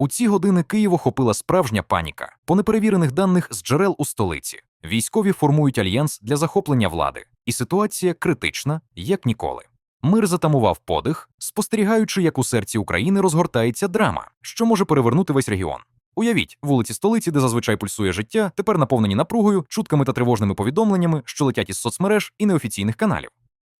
У ці години Київ охопила справжня паніка. По неперевірених даних з джерел у столиці військові формують альянс для захоплення влади, і ситуація критична, як ніколи. Мир затамував подих, спостерігаючи, як у серці України розгортається драма, що може перевернути весь регіон. Уявіть, вулиці столиці, де зазвичай пульсує життя, тепер наповнені напругою, чутками та тривожними повідомленнями, що летять із соцмереж і неофіційних каналів.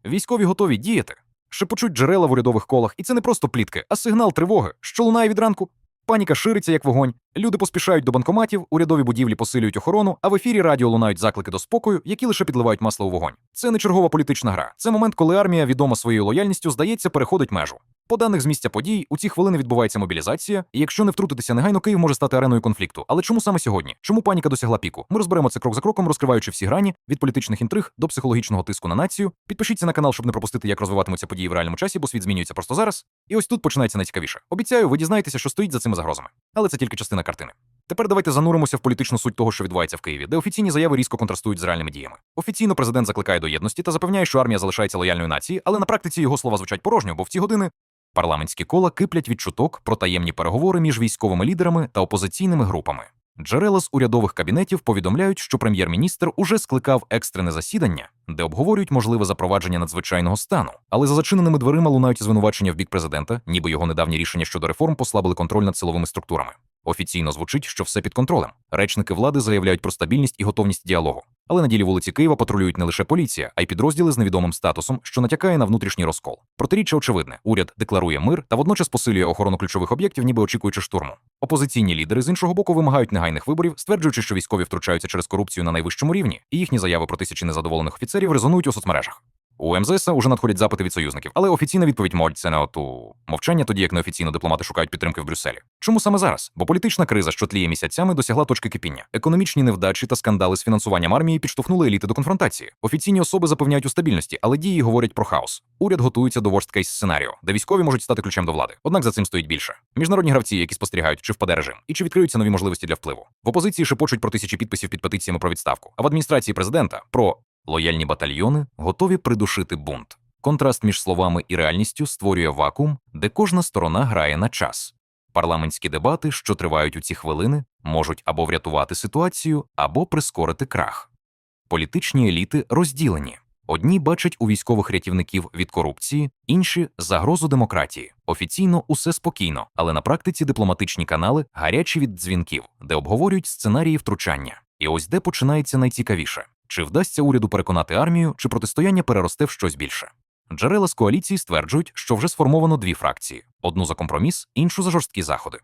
Військові готові діяти. Шепочуть джерела в урядових колах, і це не просто плітки, а сигнал тривоги, що лунає від ранку. Паніка шириться як вогонь. Люди поспішають до банкоматів, урядові будівлі посилюють охорону, а в ефірі радіо лунають заклики до спокою, які лише підливають масло у вогонь. Це не чергова політична гра. Це момент, коли армія, відома своєю лояльністю, здається, переходить межу. По даних з місця подій, у ці хвилини відбувається мобілізація, і якщо не втрутитися негайно, Київ може стати ареною конфлікту. Але чому саме сьогодні? Чому паніка досягла піку? Ми розберемо це крок за кроком, розкриваючи всі грані від політичних інтриг до психологічного тиску на націю. Підпишіться на канал, щоб не пропустити, як розвиватимуться події в реальному часі, бо світ змінюється просто зараз. І ось тут починається найцікавіше. Обіцяю, ви дізнаєтеся, що стоїть за цими загрозами. Але це тільки частина картини. Тепер давайте зануримося в політичну суть того, що відбувається в Києві, де офіційні заяви різко контрастують з реальними діями. Офіційно президент закликає до єдності та запевняє, що армія залишається лояльною нації, але на практиці його слова звучать порожньо, бо в ці години парламентські кола киплять від чуток про таємні переговори між військовими лідерами та опозиційними групами. Джерела з урядових кабінетів повідомляють, що прем'єр-міністр уже скликав екстрене засідання, де обговорюють можливе запровадження надзвичайного стану. Але за зачиненими дверима лунають звинувачення в бік президента, ніби його недавні рішення щодо реформ послабили контроль над силовими структурами. Офіційно звучить, що все під контролем. Речники влади заявляють про стабільність і готовність діалогу. Але на ділі вулиці Києва патрулюють не лише поліція, а й підрозділи з невідомим статусом, що натякає на внутрішній розкол. Протиріччя очевидне: уряд декларує мир та водночас посилює охорону ключових об'єктів, ніби очікуючи штурму. Опозиційні лідери з іншого боку вимагають негайних виборів, стверджуючи, що військові втручаються через корупцію на найвищому рівні, і їхні заяви про тисячі незадоволених офіцерів резонують у соцмережах. У МЗС уже надходять запити від союзників, але офіційна відповідь моль це не оту мовчання, тоді як неофіційно дипломати шукають підтримки в Брюсселі. Чому саме зараз? Бо політична криза, що тліє місяцями, досягла точки кипіння. Економічні невдачі та скандали з фінансуванням армії підштовхнули еліти до конфронтації. Офіційні особи запевняють у стабільності, але дії говорять про хаос. Уряд готується до worst case сценаріо, де військові можуть стати ключем до влади. Однак за цим стоїть більше. Міжнародні гравці, які спостерігають, чи впаде режим, і чи відкриються нові можливості для впливу. В опозиції шепочуть про тисячі підписів під петиціями про відставку, а в адміністрації президента про лояльні батальйони готові придушити бунт. Контраст між словами і реальністю створює вакуум, де кожна сторона грає на час. Парламентські дебати, що тривають у ці хвилини, можуть або врятувати ситуацію, або прискорити крах. Політичні еліти розділені. Одні бачать у військових рятівників від корупції, інші загрозу демократії. Офіційно усе спокійно, але на практиці дипломатичні канали гарячі від дзвінків, де обговорюють сценарії втручання. І ось де починається найцікавіше: чи вдасться уряду переконати армію, чи протистояння переросте в щось більше. Джерела з коаліції стверджують, що вже сформовано дві фракції: одну за компроміс, іншу за жорсткі заходи.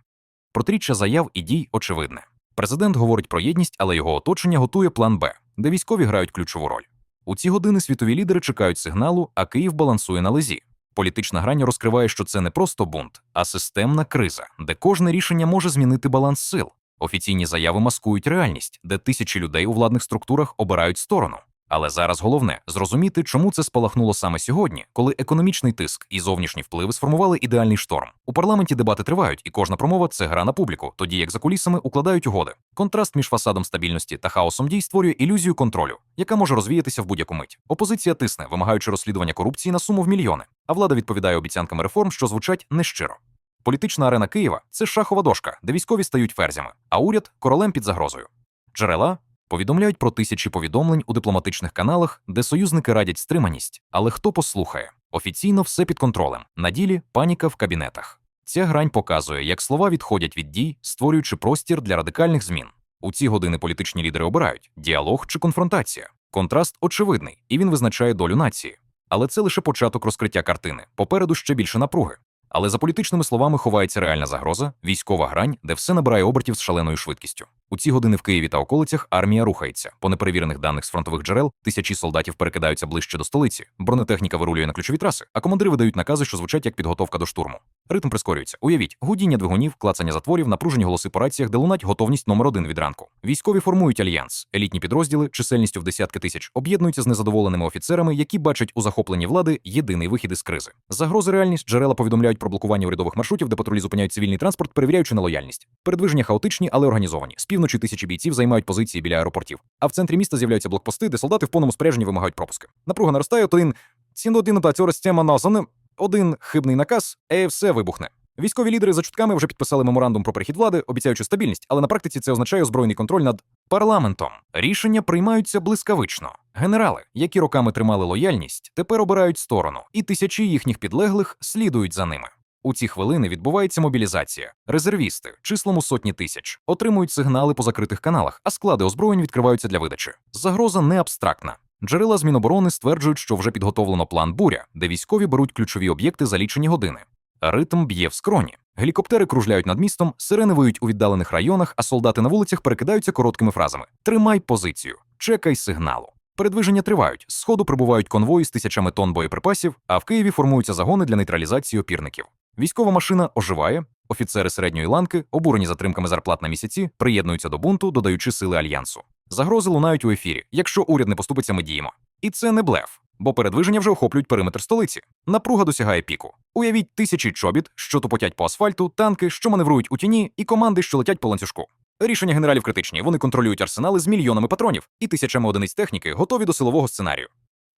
Протиріччя заяв і дій очевидне. Президент говорить про єдність, але його оточення готує план Б, де військові грають ключову роль. У ці години світові лідери чекають сигналу, а Київ балансує на лезі. Політична грань розкриває, що це не просто бунт, а системна криза, де кожне рішення може змінити баланс сил. Офіційні заяви маскують реальність, де тисячі людей у владних структурах обирають сторону. Але зараз головне зрозуміти, чому це спалахнуло саме сьогодні, коли економічний тиск і зовнішні впливи сформували ідеальний шторм. У парламенті дебати тривають, і кожна промова це гра на публіку, тоді як за кулісами укладають угоди. Контраст між фасадом стабільності та хаосом дій створює ілюзію контролю, яка може розвіятися в будь-яку мить. Опозиція тисне, вимагаючи розслідування корупції на суму в мільйони, а влада відповідає обіцянками реформ, що звучать нещиро. Політична арена Києва це шахова дошка, де військові стають ферзями, а уряд королем під загрозою. Джерела повідомляють про тисячі повідомлень у дипломатичних каналах, де союзники радять стриманість. Але хто послухає? Офіційно все під контролем. На ділі паніка в кабінетах. Ця грань показує, як слова відходять від дій, створюючи простір для радикальних змін. У ці години політичні лідери обирають діалог чи конфронтація. Контраст очевидний, і він визначає долю нації. Але це лише початок розкриття картини. Попереду ще більше напруги. Але за політичними словами ховається реальна загроза, військова грань, де все набирає обертів з шаленою швидкістю. У ці години в Києві та околицях армія рухається. По неперевірених даних з фронтових джерел тисячі солдатів перекидаються ближче до столиці. Бронетехніка вирулює на ключові траси, а командири видають накази, що звучать як підготовка до штурму. Ритм прискорюється. Уявіть, гудіння двигунів, клацання затворів, напружені голоси по раціях, де лунать готовність номер один від ранку. Військові формують альянс. Елітні підрозділи, чисельністю в десятки тисяч, об'єднуються з незадоволеними офіцерами, які бачать у захопленні влади єдиний вихід із кризи. Загрози реальність джерела повідомляють про блокування урядових маршрутів, де патрулі зупиняють цивільний транспорт, перевіряючи на лояльність. Передвиження хаотичні, але організовані. З півночі тисячі бійців займають позиції біля аеропортів. А в центрі міста з'являються блокпости, де солдати в повному спорядженні вимагають пропуски. Напруга наростає, один ціну один та цього насане, один хибний наказ, і все вибухне. Військові лідери за чутками вже підписали меморандум про перехід влади, обіцяючи стабільність, але на практиці це означає озброєний контроль над парламентом. Рішення приймаються блискавично. Генерали, які роками тримали лояльність, тепер обирають сторону, і тисячі їхніх підлеглих слідують за ними. У ці хвилини відбувається мобілізація. Резервісти, числом у сотні тисяч, отримують сигнали по закритих каналах, а склади озброєнь відкриваються для видачі. Загроза не абстрактна. Джерела з Міноборони стверджують, що вже підготовлено план буря, де військові беруть ключові об'єкти за лічені години. Ритм б'є в скроні. Гелікоптери кружляють над містом, сирени виють у віддалених районах, а солдати на вулицях перекидаються короткими фразами: Тримай позицію, чекай сигналу. Передвиження тривають. З сходу прибувають конвої з тисячами тонн боєприпасів, а в Києві формуються загони для нейтралізації опірників. Військова машина оживає. Офіцери середньої ланки, обурені затримками зарплат на місяці, приєднуються до бунту, додаючи сили альянсу. Загрози лунають у ефірі. Якщо уряд не поступиться, ми діємо. І це не блеф, бо передвиження вже охоплюють периметр столиці. Напруга досягає піку. Уявіть тисячі чобіт, що тупотять по асфальту, танки, що маневрують у тіні, і команди, що летять по ланцюжку. Рішення генералів критичні. Вони контролюють арсенали з мільйонами патронів і тисячами одиниць техніки, готові до силового сценарію.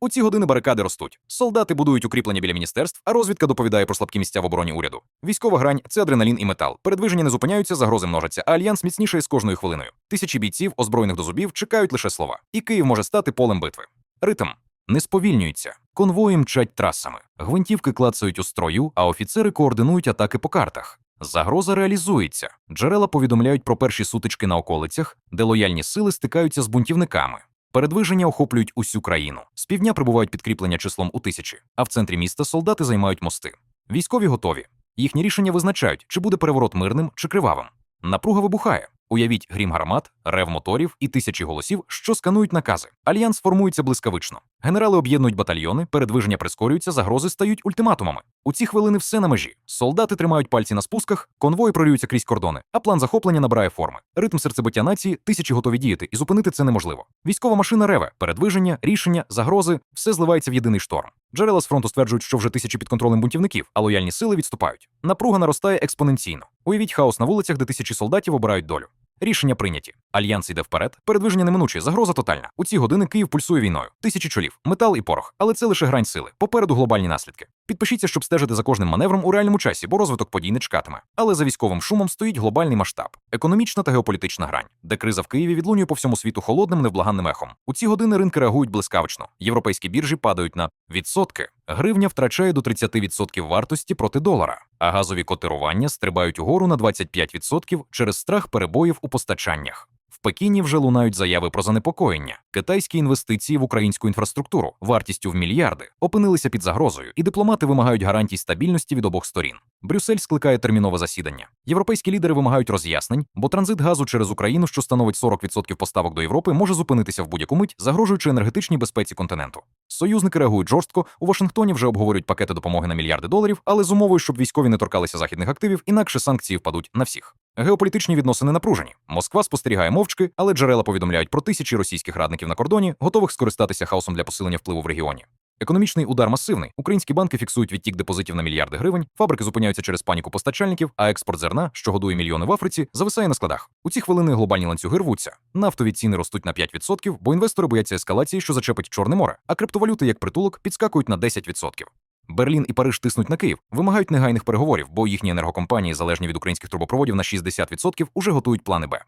У ці години барикади ростуть. Солдати будують укріплення біля міністерств, а розвідка доповідає про слабкі місця в обороні уряду. Військова грань це адреналін і метал. Передвиження не зупиняються, загрози множаться, а альянс міцнішає з кожною хвилиною. Тисячі бійців, озброєних до зубів, чекають лише слова. І Київ може стати полем битви. Ритм не сповільнюється. Конвої мчать трасами. Гвинтівки клацають у строю, а офіцери координують атаки по картах. Загроза реалізується. Джерела повідомляють про перші сутички на околицях, де лояльні сили стикаються з бунтівниками. Передвиження охоплюють усю країну. З півдня прибувають підкріплення числом у тисячі, а в центрі міста солдати займають мости. Військові готові. Їхні рішення визначають, чи буде переворот мирним чи кривавим. Напруга вибухає. Уявіть грім гармат, рев моторів і тисячі голосів, що сканують накази. Альянс формується блискавично. Генерали об'єднують батальйони, передвиження прискорюються, загрози стають ультиматумами. У ці хвилини все на межі. Солдати тримають пальці на спусках, конвої прорюються крізь кордони, а план захоплення набирає форми. Ритм серцебиття нації тисячі готові діяти, і зупинити це неможливо. Військова машина реве, передвиження, рішення, загрози все зливається в єдиний шторм. Джерела з фронту стверджують, що вже тисячі під контролем бунтівників, а лояльні сили відступають. Напруга наростає експоненційно. Уявіть хаос на вулицях, де тисячі солдатів обирають долю. Рішення прийняті. Альянс йде вперед, передвиження неминуче, загроза тотальна. У ці години Київ пульсує війною. Тисячі чолів, метал і порох. Але це лише грань сили. Попереду глобальні наслідки. Підпишіться, щоб стежити за кожним маневром у реальному часі, бо розвиток подій не чекатиме. Але за військовим шумом стоїть глобальний масштаб, економічна та геополітична грань, де криза в Києві відлунює по всьому світу холодним невблаганним ехом. У ці години ринки реагують блискавично. Європейські біржі падають на відсотки. Гривня втрачає до 30% вартості проти долара, а газові котирування стрибають угору на 25% через страх перебоїв у постачаннях. Пекіні вже лунають заяви про занепокоєння. Китайські інвестиції в українську інфраструктуру вартістю в мільярди опинилися під загрозою, і дипломати вимагають гарантій стабільності від обох сторін. Брюссель скликає термінове засідання. Європейські лідери вимагають роз'яснень, бо транзит газу через Україну, що становить 40% поставок до Європи, може зупинитися в будь-яку мить, загрожуючи енергетичній безпеці континенту. Союзники реагують жорстко. У Вашингтоні вже обговорюють пакети допомоги на мільярди доларів, але з умовою, щоб військові не торкалися західних активів, інакше санкції впадуть на всіх. Геополітичні відносини напружені. Москва спостерігає мовчки, але джерела повідомляють про тисячі російських радників на кордоні, готових скористатися хаосом для посилення впливу в регіоні. Економічний удар масивний. Українські банки фіксують відтік депозитів на мільярди гривень, фабрики зупиняються через паніку постачальників, а експорт зерна, що годує мільйони в Африці, зависає на складах. У ці хвилини глобальні ланцюги рвуться. Нафтові ціни ростуть на 5%, бо інвестори бояться ескалації, що зачепить Чорне море, а криптовалюти як притулок підскакують на 10%. Берлін і Париж тиснуть на Київ, вимагають негайних переговорів, бо їхні енергокомпанії, залежні від українських трубопроводів на 60%, уже готують плани Б.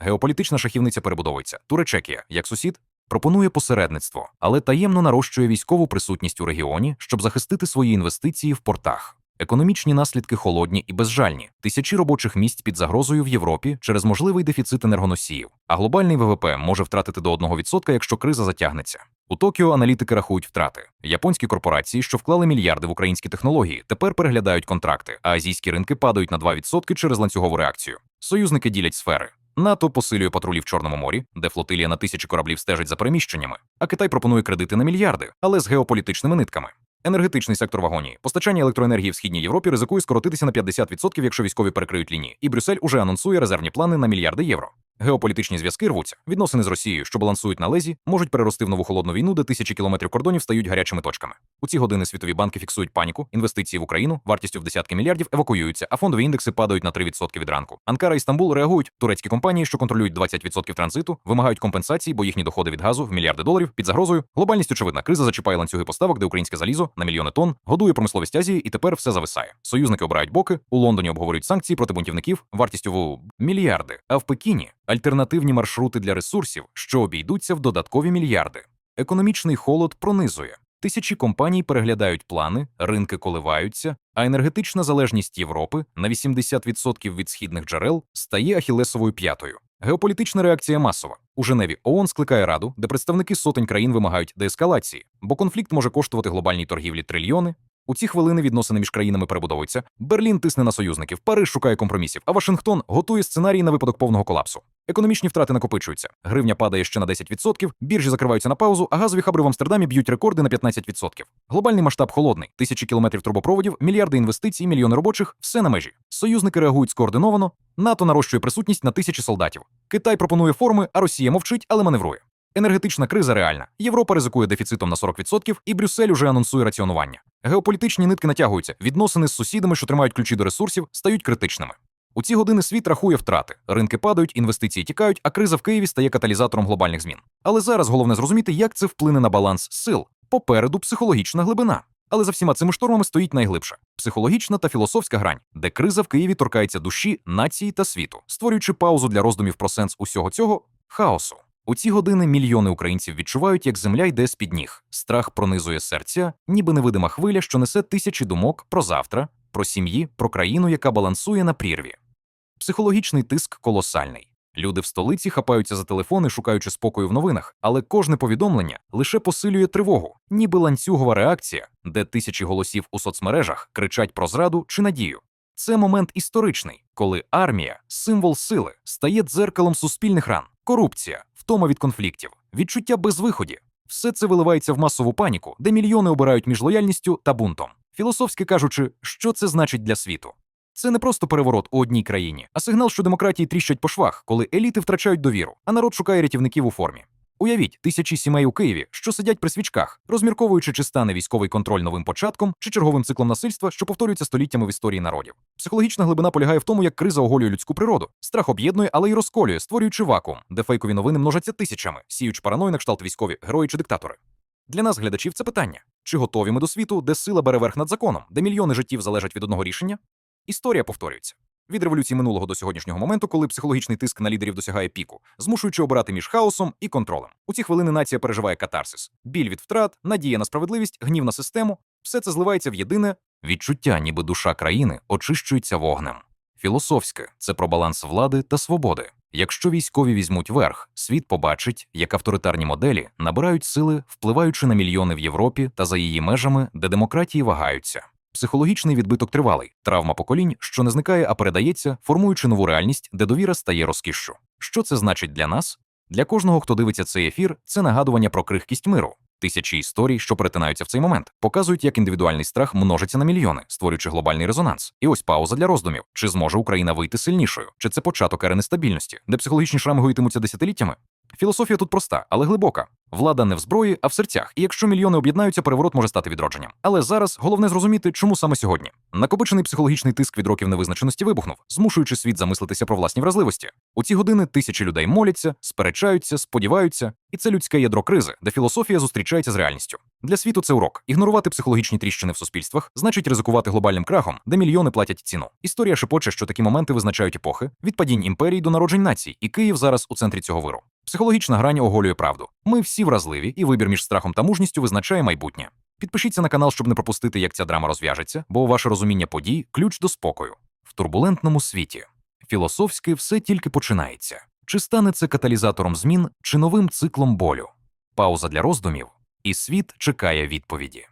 Геополітична шахівниця перебудовується. Туречекія, як сусід, пропонує посередництво, але таємно нарощує військову присутність у регіоні, щоб захистити свої інвестиції в портах. Економічні наслідки холодні і безжальні, тисячі робочих місць під загрозою в Європі через можливий дефіцит енергоносіїв, а глобальний ВВП може втратити до 1%, якщо криза затягнеться. У Токіо аналітики рахують втрати. Японські корпорації, що вклали мільярди в українські технології, тепер переглядають контракти, а азійські ринки падають на 2% через ланцюгову реакцію. Союзники ділять сфери. НАТО посилює патрулі в Чорному морі, де флотилія на тисячі кораблів стежить за переміщеннями, а Китай пропонує кредити на мільярди, але з геополітичними нитками. Енергетичний сектор вагонії. Постачання електроенергії в східній Європі ризикує скоротитися на 50%, якщо військові перекриють лінії. І Брюссель уже анонсує резервні плани на мільярди євро. Геополітичні зв'язки рвуться. Відносини з Росією, що балансують на лезі, можуть перерости в нову холодну війну, де тисячі кілометрів кордонів стають гарячими точками. У ці години світові банки фіксують паніку, інвестиції в Україну вартістю в десятки мільярдів евакуюються, а фондові індекси падають на 3% від ранку. Анкара і Стамбул реагують. Турецькі компанії, що контролюють 20% транзиту, вимагають компенсації, бо їхні доходи від газу в мільярди доларів під загрозою. Глобальність очевидна. Криза зачіпає ланцюги поставок, де українське залізо на мільйони тонн годує промисловість Азії, і тепер все зависає. Союзники обирають боки. У Лондоні обговорюють санкції проти бунтівників вартістю в мільярди. А в Пекіні альтернативні маршрути для ресурсів, що обійдуться в додаткові мільярди. Економічний холод пронизує. Тисячі компаній переглядають плани, ринки коливаються, а енергетична залежність Європи на 80% від східних джерел стає ахілесовою п'ятою. Геополітична реакція масова. У Женеві ООН скликає раду, де представники сотень країн вимагають деескалації, бо конфлікт може коштувати глобальній торгівлі трильйони. У ці хвилини відносини між країнами перебудовуються. Берлін тисне на союзників, Париж шукає компромісів, а Вашингтон готує сценарій на випадок повного колапсу. Економічні втрати накопичуються. Гривня падає ще на 10%, біржі закриваються на паузу, а газові хабри в Амстердамі б'ють рекорди на 15%. Глобальний масштаб холодний: тисячі кілометрів трубопроводів, мільярди інвестицій, мільйони робочих все на межі. Союзники реагують скоординовано. НАТО нарощує присутність на тисячі солдатів. Китай пропонує форми, а Росія мовчить, але маневрує. Енергетична криза реальна. Європа ризикує дефіцитом на 40%, і Брюссель уже анонсує раціонування. Геополітичні нитки натягуються. Відносини з сусідами, що тримають ключі до ресурсів, стають критичними. У ці години світ рахує втрати, ринки падають, інвестиції тікають, а криза в Києві стає каталізатором глобальних змін. Але зараз головне зрозуміти, як це вплине на баланс сил. Попереду психологічна глибина. Але за всіма цими штормами стоїть найглибша психологічна та філософська грань, де криза в Києві торкається душі, нації та світу, створюючи паузу для роздумів про сенс усього цього хаосу. У ці години мільйони українців відчувають, як земля йде з під ніг. Страх пронизує серця, ніби невидима хвиля, що несе тисячі думок про завтра, про сім'ї, про країну, яка балансує на прірві. Психологічний тиск колосальний. Люди в столиці хапаються за телефони, шукаючи спокою в новинах, але кожне повідомлення лише посилює тривогу, ніби ланцюгова реакція, де тисячі голосів у соцмережах кричать про зраду чи надію. Це момент історичний, коли армія, символ сили, стає дзеркалом суспільних ран, корупція, втома від конфліктів, відчуття безвиході. Все це виливається в масову паніку, де мільйони обирають між лояльністю та бунтом. Філософськи кажучи, що це значить для світу. Це не просто переворот у одній країні, а сигнал, що демократії тріщать по швах, коли еліти втрачають довіру, а народ шукає рятівників у формі. Уявіть тисячі сімей у Києві, що сидять при свічках, розмірковуючи, чи стане військовий контроль новим початком чи черговим циклом насильства, що повторюється століттями в історії народів. Психологічна глибина полягає в тому, як криза оголює людську природу. Страх об'єднує, але й розколює, створюючи вакуум, де фейкові новини множаться тисячами, сіючи параною на кшталт військові, герої чи диктатори. Для нас, глядачів, це питання: чи готові ми до світу, де сила бере верх над законом, де мільйони життів залежать від одного рішення? Історія повторюється. Від революції минулого до сьогоднішнього моменту, коли психологічний тиск на лідерів досягає піку, змушуючи обирати між хаосом і контролем. У ці хвилини нація переживає катарсис, біль від втрат, надія на справедливість, гнів на систему. Все це зливається в єдине відчуття, ніби душа країни очищується вогнем. Філософське це про баланс влади та свободи. Якщо військові візьмуть верх, світ побачить, як авторитарні моделі набирають сили, впливаючи на мільйони в Європі та за її межами, де демократії вагаються. Психологічний відбиток тривалий, травма поколінь, що не зникає, а передається, формуючи нову реальність, де довіра стає розкішшю. Що це значить для нас? Для кожного, хто дивиться цей ефір, це нагадування про крихкість миру. Тисячі історій, що перетинаються в цей момент, показують, як індивідуальний страх множиться на мільйони, створюючи глобальний резонанс. І ось пауза для роздумів: чи зможе Україна вийти сильнішою, чи це початок ери нестабільності, де психологічні шрами гоїтимуться десятиліттями? Філософія тут проста, але глибока. Влада не в зброї, а в серцях. І якщо мільйони об'єднаються, переворот може стати відродженням. Але зараз головне зрозуміти, чому саме сьогодні. Накопичений психологічний тиск від років невизначеності вибухнув, змушуючи світ замислитися про власні вразливості. У ці години тисячі людей моляться, сперечаються, сподіваються, і це людське ядро кризи, де філософія зустрічається з реальністю. Для світу це урок. Ігнорувати психологічні тріщини в суспільствах значить ризикувати глобальним крахом, де мільйони платять ціну. Історія шепоче, що такі моменти визначають епохи від падінь імперій до народжень націй, і Київ зараз у центрі цього виру. Психологічна грань оголює правду. Ми всі вразливі, і вибір між страхом та мужністю визначає майбутнє. Підпишіться на канал, щоб не пропустити, як ця драма розв'яжеться, бо ваше розуміння подій ключ до спокою в турбулентному світі. Філософськи все тільки починається. Чи стане це каталізатором змін, чи новим циклом болю? Пауза для роздумів, і світ чекає відповіді.